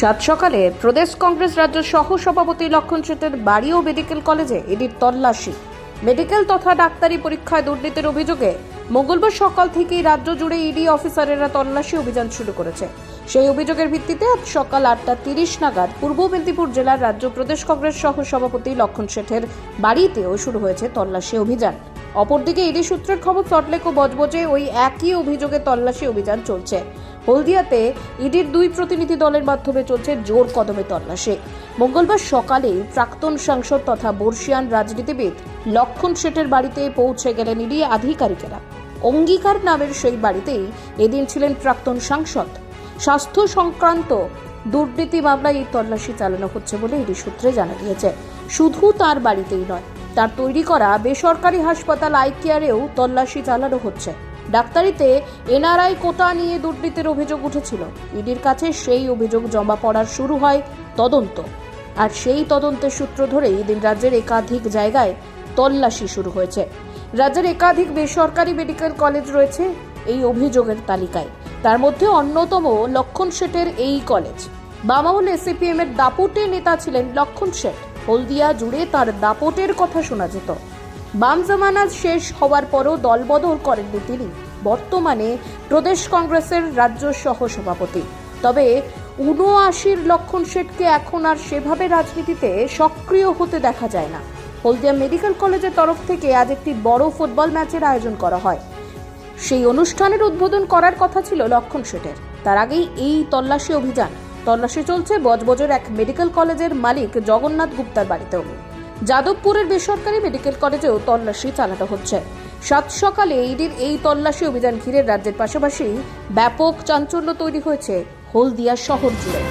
সাত সকালে প্রদেশ কংগ্রেস রাজ্য সহ সভাপতি লক্ষণ সেটের বাড়ি ও মেডিকেল কলেজে এডির তল্লাশি। মেডিকেল তথা ডাক্তারি পরীক্ষায় দুর্নীতির অভিযোগে মঙ্গলবার সকাল থেকেই রাজ্য জুড়ে ইডি অফিসারেরা তল্লাশি অভিযান শুরু করেছে। সেই অভিযোগের ভিত্তিতে আজ সকাল আটটা তিরিশ নাগাদ পূর্ব মেদিনীপুর জেলার রাজ্য প্রদেশ কংগ্রেস সহ সভাপতি লক্ষণ শেঠের বাড়িতেও শুরু হয়েছে তল্লাশি অভিযান। অপরদিকে ইডি সূত্রের খবর, সল্টলেক ও বজবজে ওই একই অভিযোগে তল্লাশি অভিযান চলছে। হলদিয়াতে ইডির দুই প্রতিনিধি দলের মাধ্যমে চলছে জোর কদমে তল্লাশি। মঙ্গলবার সকালে প্রাক্তন সাংসদ তথা বর্ষিয়ান রাজনীতিবিদ লক্ষণ শেঠের বাড়িতে পৌঁছে গেলেন ইডি আধিকারিকেরা। অঙ্গীকার নামের সেই বাড়িতেই এদিন ছিলেন প্রাক্তন সাংসদ। স্বাস্থ্য সংক্রান্ত দুর্নীতি মামলায় এই তল্লাশি চালানো হচ্ছে বলে ইডি সূত্রে জানা গিয়েছে। শুধু তার বাড়িতেই নয় তার তৈরি করা বেসরকারি হাসপাতাল আই কেয়ারেও তল্লাশি চালানো হচ্ছে। ডাক্তারিতে এনআরআই কোটা নিয়ে দুর্নীতির অভিযোগ উঠেছিল। ইডির কাছে সেই অভিযোগ জমা পড়ার শুরু হয় তদন্ত। আর সেই তদন্তের সূত্র ধরেই এদিন রাজ্যের একাধিক জায়গায় তল্লাশি শুরু হয়েছে। রাজ্যের একাধিক বেসরকারি মেডিকেল কলেজ রয়েছে এই অভিযোগের তালিকায়। তার মধ্যে অন্যতম লক্ষণ শেঠের এই কলেজ। বামাউল এসিপিএম এর দাপুটে নেতা ছিলেন লক্ষণ শেঠ। হলদিয়া জুড়ে তার দাপটের কথা শোনা যেত। বাম জামানা শেষ হওয়ার পরও দলবদল করেননি তিনি। বর্তমানে প্রদেশ কংগ্রেসের রাজ্য সহ সভাপতি তবে উনআশির লক্ষণ শেঠকে এখন আর সেভাবে রাজনীতিতে সক্রিয় হতে দেখা যায় না। হলদিয়া মেডিকেল কলেজের তরফ থেকে আজ একটি বড় ফুটবল ম্যাচের আয়োজন করা হয়। সেই অনুষ্ঠানের উদ্বোধন করার কথা ছিল লক্ষণ শেঠের। তার আগেই এই তল্লাশি অভিযান তল্লাশি চলছে বজবজের এক মেডিকেল কলেজের মালিক জগন্নাথ গুপ্তার বাড়িতেও। যাদবপুরের বেসরকারি মেডিকেল কলেজেও তল্লাশি চালানো হচ্ছে। সাত সকালে ইডির এই তল্লাশি অভিযান ঘিরে রাজ্যের পাশাপাশি ব্যাপক চাঞ্চল্য তৈরি হয়েছে হলদিয়া শহর জুড়ে।